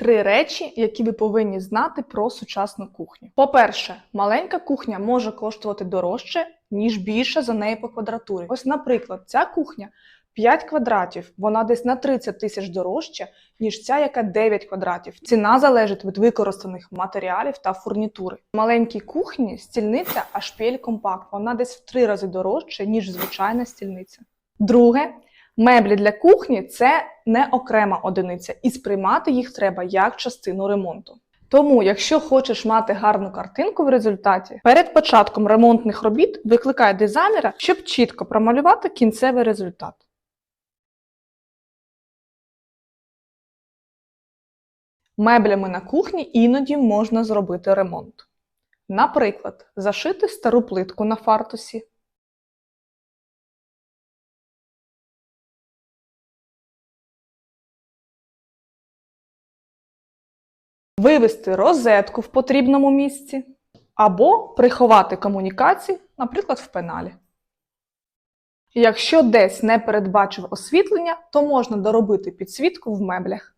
Три речі, які ви повинні знати про сучасну кухню. По-перше, маленька кухня може коштувати дорожче, ніж більша за неї по квадратурі. Ось, наприклад, ця кухня 5 квадратів, вона десь на 30 тисяч дорожча, ніж ця, яка 9 квадратів. Ціна залежить від використаних матеріалів та фурнітури. В маленькій кухні стільниця HPL Compact, вона десь в 3 рази дорожча, ніж звичайна стільниця. Друге, меблі для кухні це не окрема одиниця, і сприймати їх треба як частину ремонту. Тому, якщо хочеш мати гарну картинку в результаті, перед початком ремонтних робіт викликай дизайнера, щоб чітко промалювати кінцевий результат. Меблями на кухні іноді можна зробити ремонт. Наприклад, зашити стару плитку на фартусі, вивести розетку в потрібному місці або приховати комунікації, наприклад, в пеналі. Якщо десь не передбачив освітлення, то можна доробити підсвітку в меблях.